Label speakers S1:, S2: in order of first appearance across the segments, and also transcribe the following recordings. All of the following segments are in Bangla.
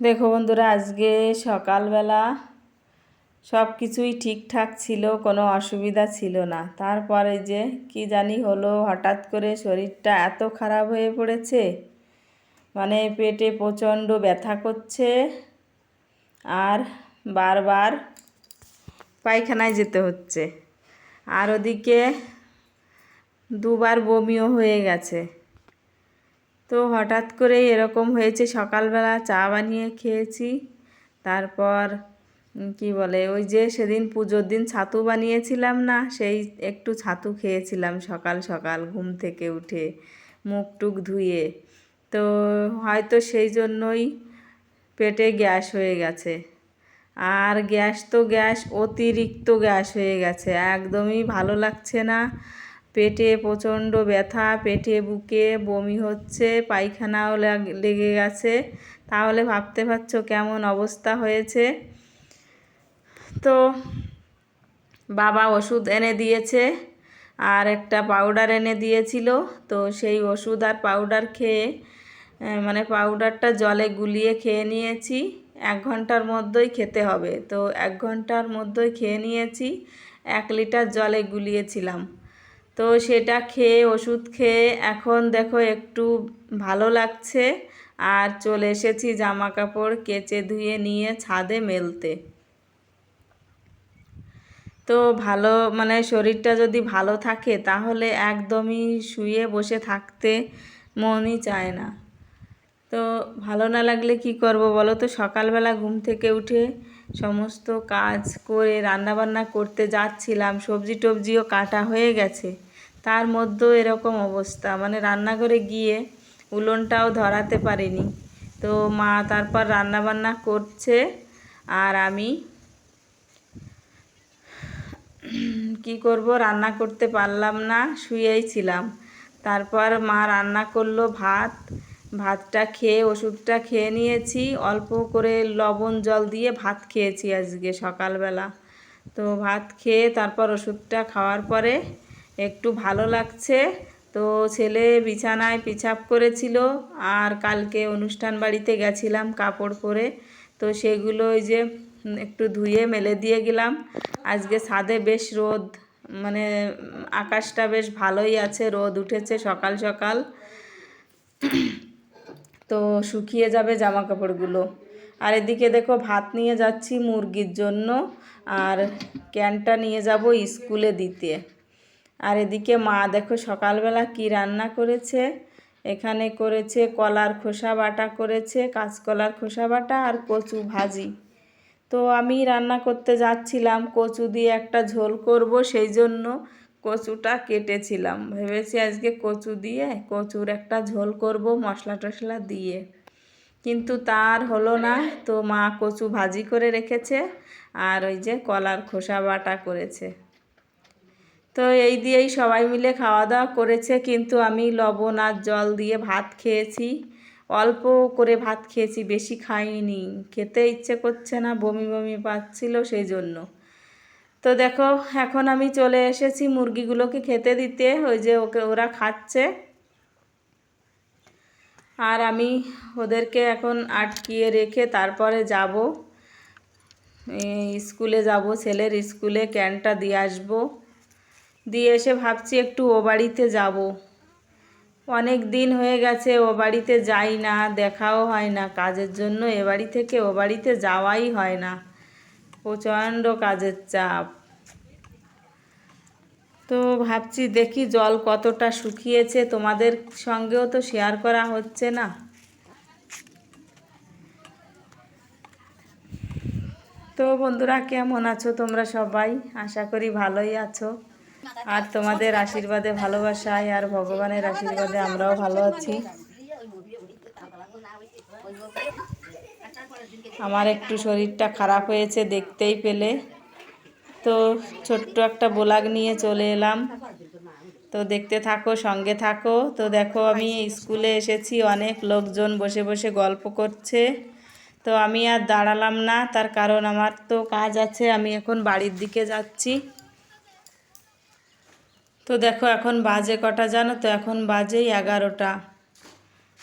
S1: দেখো বন্ধুরা, আজকে সকালবেলা সব কিছুই ঠিকঠাক ছিল, কোনো অসুবিধা ছিল না। তারপরে যে কি জানি হলো, হঠাৎ করে শরীরটা এত খারাপ হয়ে পড়েছে মানে পেটে প্রচণ্ড ব্যথা করছে আর বারবার পায়খানায় যেতে হচ্ছে। আর ওদিকে দুবার বমিও হয়ে গেছে। তো হঠাৎ করে এরকম হয়েছে, সকালবেলা চা বানিয়ে খেয়েছি। তারপর কি বলে, ওই যে সেদিন পুজোর দিন ছাতু বানিয়েছিলাম না, সেই একটু ছাতু খেয়েছিলাম সকাল সকাল ঘুম থেকে উঠে, মুখ টুক ধুয়ে। তো হয়তো সেই জন্যই পেটে গ্যাস হয়ে গেছে। আর গ্যাস তো গ্যাস, অতিরিক্ত গ্যাস হয়ে গেছে, একদমই ভালো লাগছে না। পেটে প্রচণ্ড ব্যথা, পেটে, বুকে বমি হচ্ছে, পায়খানাও লাগ- গেছে। তাহলে ভাবতে পারছ কেমন অবস্থা হয়েছে? তো বাবা ওষুধ এনে দিয়েছে আর একটা পাউডার এনে দিয়েছিল। তো সেই ওষুধ আর পাউডার খেয়ে মানে পাউডারটা জলে গুলিয়ে খেয়ে নিয়েছি। এক ঘণ্টার মধ্যেই খেতে হবে। তো এক ঘণ্টার মধ্যেই খেয়ে নিয়েছি। এক লিটার জলে গুলিয়েছিলাম। তো সেটা খেয়ে ওষুধ খেয়ে এখন দেখো একটু ভালো লাগছে। আর চলে এসেছি জামা কাপড় কেচে ধুয়ে নিয়ে ছাদে মেলতে। তো ভালো মানে শরীরটা যদি ভালো থাকে তাহলে একদমই শুয়ে বসে থাকতে মনই চায় না। তো ভালো না লাগলে কি করব বলো তো? সকালবেলা ঘুম থেকে উঠে সমস্ত কাজ করে রান্নাবান্না করতে যাচ্ছিলাম, সবজি টবজিও কাটা হয়ে গেছে। তার মধ্যেও এরকম অবস্থা। মানে রান্নাঘরে গিয়ে উলনটাও ধরাতে পারিনি। তো মা তারপর রান্নাবান্না করছে আর আমি কি করব, রান্না করতে পারলাম না, শুয়েই ছিলাম। তারপর মা রান্না করল ভাত ভাতটা খেয়ে, ওষুধটা খেয়ে নিয়েছি। অল্প করে লবণ জল দিয়ে ভাত খেয়েছি আজকে সকালবেলা। তো ভাত খেয়ে তারপর ওষুধটা খাওয়ার পরে একটু ভালো লাগছে। তো ছেলে বিছানায় পিছাপ করেছিল আর কালকে অনুষ্ঠান বাড়িতে গেছিলাম কাপড় পরে। তো সেগুলো ওই যে একটু ধুয়ে মেলে দিয়ে গেলাম। আজকে ছাদে বেশ রোদ মানে আকাশটা বেশ ভালোই আছে, রোদ উঠেছে সকাল সকাল। তো শুকিয়ে যাবে জামা কাপড়গুলো আর এদিকে দেখো ভাত নিয়ে যাচ্ছি মুরগির জন্য, আর ক্যানটা নিয়ে যাব স্কুলে দিতে। আর এদিকে মা দেখো সকালবেলা কি রান্না করেছে? এখানে করেছে কলার খোসা বাটা করেছে, কাঁচকলার খোসা বাটা আর কচু ভাজি। তো আমি রান্না করতে যাচ্ছিলাম, কচু দিয়ে একটা ঝোল করব সেই জন্য। কচুটা কেটেছিলাম। ভেবেছি আজকে কচু দিয়ে কচুর একটা ঝোল করব মশলা টশলা দিয়ে। কিন্তু তার হলো না। তো মা কচু ভাজি করে রেখেছে আর ওই যে কলার খোসা বাটা করেছে। তো এই দিয়েই সবাই মিলে খাওয়া দাওয়া করেছে। কিন্তু আমি লবণ আর জল দিয়ে ভাত খেয়েছি। অল্প করে ভাত খেয়েছি, বেশি খাইনি। খেতে ইচ্ছে করছে না, বমি বমি পাচ্ছিল সেই জন্য। তো দেখো, এখন আমি চলে এসেছি মুরগিগুলোকে খেতে দিতে। ওই যে ওকে, ওরা খাচ্ছে। আর আমি ওদেরকে এখন আটকিয়ে রেখে তারপরে যাব। স্কুলে যাব, ছেলের স্কুলে ক্যানটা দিয়ে আসব। দিয়ে এসে ভাবছি একটু ও বাড়িতে যাব। অনেক দিন হয়ে গেছে, ও বাড়িতে যাই না, দেখাও হয় না। কাজের জন্য এ বাড়ি থেকে ও বাড়িতে যাওয়াই হয় না। প্রচণ্ড কাজের চাপ। তো ভাবছি দেখি জল কতটা শুকিয়েছে, তোমাদের সঙ্গেও তো শেয়ার করা হচ্ছে না। তো বন্ধুরা, কেমন আছো তোমরা সবাই? আশা করি ভালোই আছো। আর তোমাদের আশীর্বাদে, ভালোবাসায় আর ভগবানের আশীর্বাদে আমরাও ভালো আছি। আমার একটু শরীরটা খারাপ হয়েছে দেখতেই পেলে। তো ছোট্ট একটা বোলাগ নিয়ে চলে এলাম। তো দেখতে থাকো, সঙ্গে থাকো। তো দেখো, আমি স্কুলে এসেছি, অনেক লোকজন বসে বসে গল্প করছে। তো আমি আর দাঁড়ালাম না, তার কারণ আমার তো কাজ আছে, আমি এখন বাড়ির দিকে যাচ্ছি। তো দেখো, এখন বাজে কটা জানো তো? এখন বাজেই এগারোটা।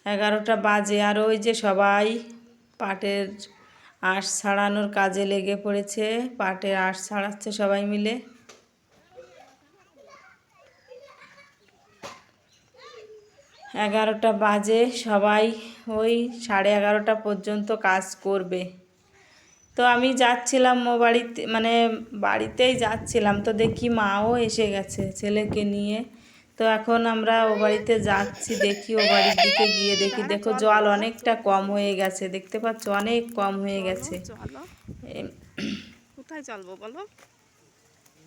S1: এগারোটা বাজে, আর ওই যে সবাই পাটের আঁশ ছাড়ানোর কাজে লেগে পড়েছে, পাটের আঁশ ছাড়াচ্ছে সবাই মিলে। এগারোটা বাজে, সবাই ওই সাড়ে এগারোটা পর্যন্ত কাজ করবে। তো আমি যাচ্ছিলাম ও বাড়িতে মানে বাড়িতেই যাচ্ছিলাম, তো দেখি মাও এসে গেছে ছেলেকে নিয়ে। তো এখন আমরা ও বাড়িতে যাচ্ছি দেখি ও বাড়ির দিকে গিয়ে দেখি। দেখো জল অনেকটা কম হয়ে গেছে দেখতে পাচ্ছ অনেক কম হয়ে গেছে।
S2: কোথায় চলবো বলো?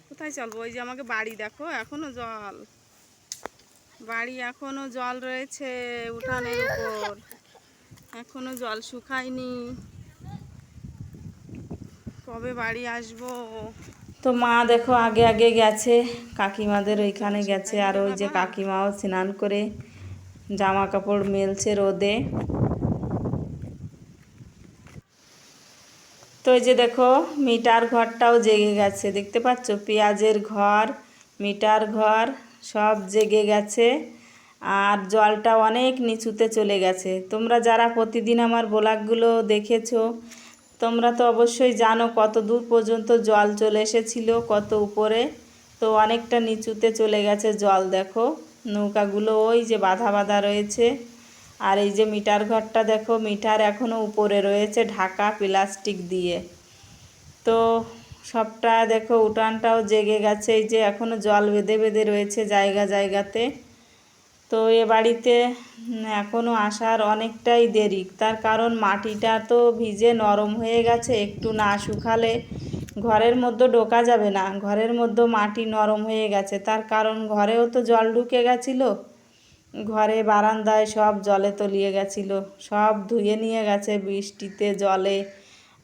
S2: কোথায় চলবো ওই যে আমাকে বাড়ি দেখো এখনও জল। বাড়ি এখনও জল রয়েছে উঠানের উপর। এখনও জল শুকায়নি। কবে বাড়ি আসব?
S1: তো মা দেখো আগে আগে গেছে, কাকিমাদের ওইখানে গেছে, আর ওই যে কাকিমাও স্নান করে জামা কাপড় মেলছে রোদে। তো যে দেখো, মিটার ঘরটাও জেগে গেছে, দেখতে পাচ্ছ? পেঁয়াজের ঘর, মিটার ঘর, সব জেগে গেছে, আর জলটা অনেক নিচুতে চলে গেছে। তোমরা যারা প্রতিদিন আমার ব্লগগুলো দেখেছ তোমরা তো অবশ্যই জানো কত দূর পর্যন্ত জল চলে এসেছিল, কত উপরে। তো অনেকটা নিচুতে চলে গেছে জল, দেখো। নৌকাগুলো ওই যে বাধা বাধা রয়েছে। আর এই যে মিটার ঘরটা, দেখো, মিটার এখনও উপরে রয়েছে ঢাকা প্লাস্টিক দিয়ে। তো সবটা, দেখো, উঠানটাও জেগে গেছে, এই যে এখনও জল বেঁধে বেঁধে রয়েছে জায়গা জায়গাতে। তো এ বাড়িতে এখনও আসার অনেকটাই দেরি। তার কারণ মাটিটা তো ভিজে নরম হয়ে গেছে, একটু না শুকালে ঘরের মধ্যে ঢোকা যাবে না। ঘরের মধ্যে মাটি নরম হয়ে গেছে, তার কারণ ঘরেও তো জল ঢুকে গেছিল। ঘরে বারান্দায় সব জলে তলিয়ে গেছিল, সব ধুয়ে নিয়ে গেছে বৃষ্টিতে, জলে।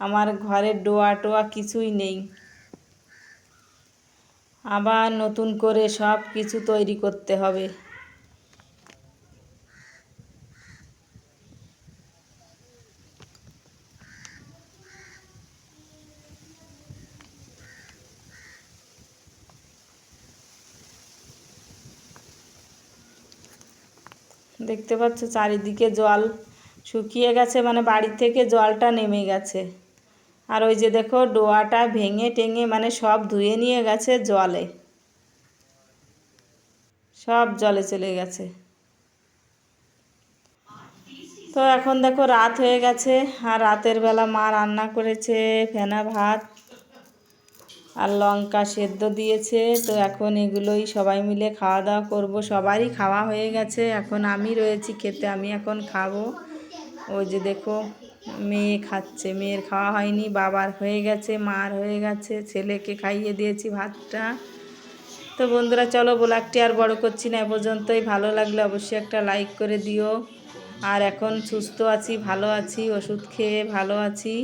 S1: আমার ঘরের ডোয়া টোয়া কিছুই নেই। আবার নতুন করে সব কিছু তৈরি করতে হবে। দেখতে পাচ্ছ চারিদিকে জল শুকিয়ে গেছে মানে বাড়ি থেকে জলটা নেমে গেছে। আর ওই যে দেখো ডোয়াটা ভেঙে টেঙে মানে সব ধুয়ে নিয়ে গেছে জলে। সব জলে চলে গেছে। তো এখন দেখো রাত হয়ে গেছে, আর রাতের বেলা মা রান্না করেছে, ফেনা ভাত আর লঙ্কা সেদ্ধ দিয়েছে, তো এখন এগুলোই সবাই মিলে খাওয়া দাওয়া করব। সবারই খাওয়া হয়ে গেছে, এখন আমি রয়েছি খেতে, আমি এখন খাব। ওই যে দেখো, মেয়ে খাচ্ছে, মেয়ের খাওয়া হয়নি, বাবার হয়ে গেছে, মার হয়ে গেছে, ছেলেকে খাইয়ে দিয়েছি ভাতটা। তো বন্ধুরা, চলো ব্লগটি আর বড় করছি না, এ পর্যন্তই। ভালো লাগলে অবশ্যই একটা লাইক করে দিও। আর এখন সুস্থ আছি, ভালো আছি, ওষুধ খেয়ে ভালো আছি।